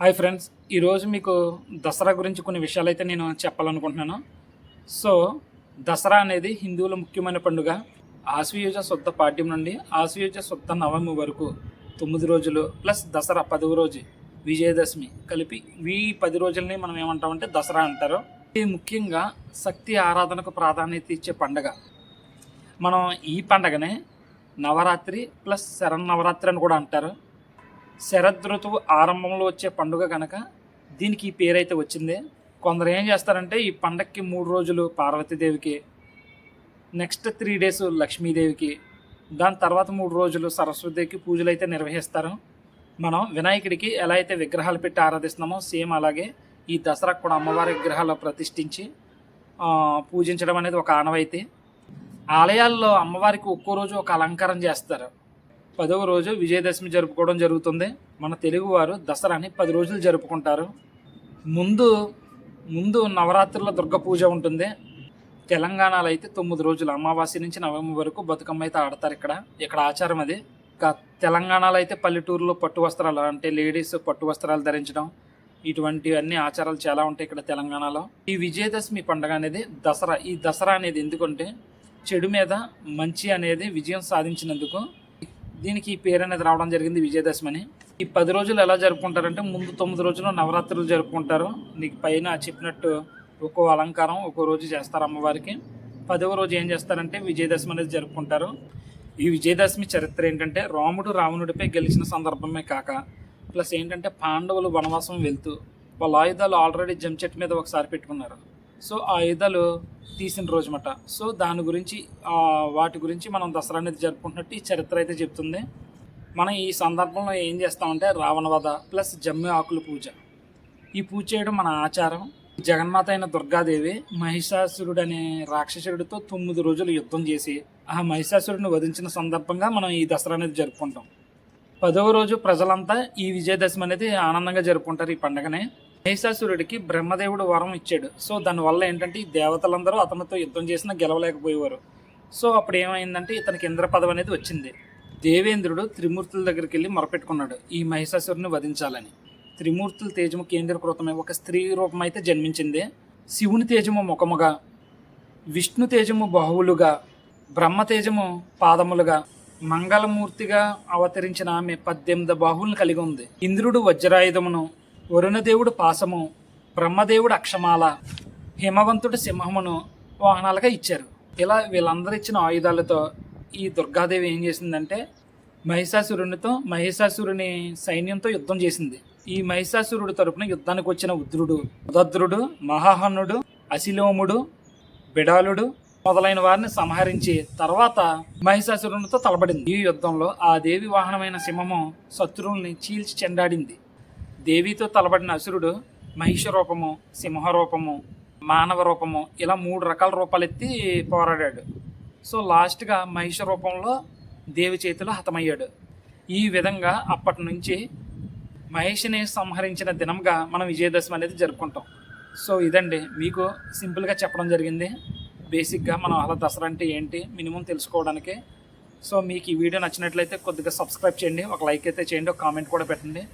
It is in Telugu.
హాయ్ ఫ్రెండ్స్ ఈరోజు మీకు దసరా గురించి కొన్ని విషయాలు అయితే నేను చెప్పాలనుకుంటున్నాను. సో దసరా అనేది హిందువుల ముఖ్యమైన పండుగ. ఆశ్వయుజ శుద్ధ పాఠ్యం నుండి ఆశ్వయుజ శుద్ధ నవమి వరకు తొమ్మిది రోజులు ప్లస్ దసరా పదవ రోజు విజయదశమి కలిపి ఈ పది రోజులని మనం ఏమంటామంటే దసరా అంటారు. ఇది ముఖ్యంగా శక్తి ఆరాధనకు ప్రాధాన్యత ఇచ్చే పండుగ. మనం ఈ పండగనే నవరాత్రి ప్లస్ శరన్నవరాత్రి అని కూడా అంటారు. శరదృతువు ఆరంభంలో వచ్చే పండుగ కనుక దీనికి ఈ పేరైతే వచ్చింది. కొందరు ఏం చేస్తారంటే ఈ పండగకి మూడు రోజులు పార్వతీదేవికి నెక్స్ట్ త్రీ డేస్ లక్ష్మీదేవికి దాని తర్వాత మూడు రోజులు సరస్వతికి పూజలు అయితే నిర్వహిస్తారు. మనం వినాయకుడికి ఎలా అయితే విగ్రహాలు పెట్టి ఆరాధిస్తున్నామో సేమ్ అలాగే ఈ దసరాకు కూడా అమ్మవారి విగ్రహాలు ప్రతిష్ఠించి పూజించడం అనేది ఒక ఆనవాయితీ. ఆలయాల్లో అమ్మవారికి ఒక్కో రోజు ఒక అలంకారం చేస్తారు. పదవ రోజు విజయదశమి జరుపుకోవడం జరుగుతుంది. మన తెలుగువారు దసరాని పది రోజులు జరుపుకుంటారు. ముందు ముందు నవరాత్రుల దుర్గ పూజ ఉంటుంది. తెలంగాణలో అయితే తొమ్మిది రోజులు. అమావాస్య నుంచి నవమి వరకు బతుకమ్మ అయితే ఆడతారు ఇక్కడ. ఇక్కడ ఆచారం అది. తెలంగాణలో అయితే పల్లెటూరులో పట్టు వస్త్రాలు అంటే లేడీస్ పట్టు వస్త్రాలు ధరించడం ఇటువంటివన్నీ ఆచారాలు చాలా ఉంటాయి ఇక్కడ తెలంగాణలో. ఈ విజయదశమి పండుగ అనేది దసరా ఈ దసరా అనేది ఎందుకంటే చెడు మీద మంచి అనేది విజయం సాధించినందుకు దీనికి ఈ పేరు అనేది రావడం జరిగింది విజయదశమి అని. ఈ పది రోజులు ఎలా జరుపుకుంటారంటే ముందు తొమ్మిది రోజులు నవరాత్రులు జరుపుకుంటారు. నీకు పైన చెప్పినట్టు ఒక్కో అలంకారం ఒక్కో రోజు చేస్తారు అమ్మవారికి. పదవ రోజు ఏం చేస్తారంటే విజయదశమి అనేది జరుపుకుంటారు. ఈ విజయదశమి చరిత్ర ఏంటంటే రాముడు రావణుడిపై గెలిచిన సందర్భమే కాక ప్లస్ ఏంటంటే పాండవులు వనవాసం వెళ్తూ వాళ్ళ ఆయుధాలు ఆల్రెడీ జంచెట్ మీద ఒకసారి పెట్టుకున్నారు. సో ఆ ఆయుధాలు తీసిన రోజు మాట సో దాని గురించి వాటి గురించి మనం దసరా అనేది జరుపుకుంటున్నట్టు ఈ చరిత్ర అయితే చెప్తుంది. మనం ఈ సందర్భంలో ఏం చేస్తామంటే రావణవధ ప్లస్ జమ్మి ఆకుల పూజ. ఈ పూజ చేయడం మన ఆచారం. జగన్మాత అయిన దుర్గాదేవి మహిషాసురుడు అనే రాక్షసుడితో తొమ్మిది రోజులు యుద్ధం చేసి ఆ మహిషాసురుడిని వధించిన సందర్భంగా మనం ఈ దసరా అనేది జరుపుకుంటాం. పదవ రోజు ప్రజలంతా ఈ విజయదశమి అనేది ఆనందంగా జరుపుకుంటారు ఈ పండుగని. మహిషాసురుడికి బ్రహ్మదేవుడు వరం ఇచ్చాడు. సో దానివల్ల ఏంటంటే ఈ దేవతలందరూ అతనితో యుద్ధం చేసినా గెలవలేకపోయేవారు. సో అప్పుడు ఏమైందంటే ఇతనికి ఇంద్ర పదవి అనేది వచ్చింది. దేవేంద్రుడు త్రిమూర్తుల దగ్గరికి వెళ్ళి మొరపెట్టుకున్నాడు ఈ మహిషాసురుని వధించాలని. త్రిమూర్తుల తేజము కేంద్రీకృతమై ఒక స్త్రీ రూపం అయితే జన్మించింది. శివుని తేజము ముఖముగా విష్ణు తేజము బాహువులుగా బ్రహ్మ తేజము పాదములుగా మంగళమూర్తిగా అవతరించిన ఆమె పద్దెనిమిది బాహువులను కలిగి ఉంది. ఇంద్రుడు వజ్రాయుధమును వరుణదేవుడు పాసము బ్రహ్మదేవుడు అక్షమాల హిమవంతుడు సింహమును వాహనాలుగా ఇచ్చారు. ఇలా వీళ్ళందరూ ఇచ్చిన ఆయుధాలతో ఈ దుర్గాదేవి ఏం చేసిందంటే మహిషాసురునితో మహిషాసురుని సైన్యంతో యుద్ధం చేసింది. ఈ మహిషాసురుడు తరపున యుద్ధానికి వచ్చిన ఉద్రుడు ఉదద్రుడు మహాహనుడు అశిలోముడు బిడాలుడు మొదలైన వారిని సంహరించి తర్వాత మహిషాసురునితో తలబడింది ఈ యుద్ధంలో ఆ దేవి వాహనమైన సింహము శత్రువుల్ని చీల్చి చెండాడింది. దేవితో తలబడిన అసురుడు మహిష రూపము సింహ రూపము మానవ రూపము ఇలా మూడు రకాల రూపాలు ఎత్తి పోరాడాడు. సో లాస్ట్గా మహిష రూపంలో దేవి చేతిలో హతమయ్యాడు. ఈ విధంగా అప్పటి నుంచి మహేష్ని సంహరించిన దినంగా మనం విజయదశమి అనేది జరుపుకుంటాం. సో ఇదండి. మీకు సింపుల్గా చెప్పడం జరిగింది. బేసిక్గా మనం అలా దసరా అంటే ఏంటి మినిమం తెలుసుకోవడానికి. సో మీకు ఈ వీడియో నచ్చినట్లయితే కొద్దిగా సబ్స్క్రైబ్ చేయండి. ఒక లైక్ అయితే చేయండి. ఒక కామెంట్ కూడా పెట్టండి.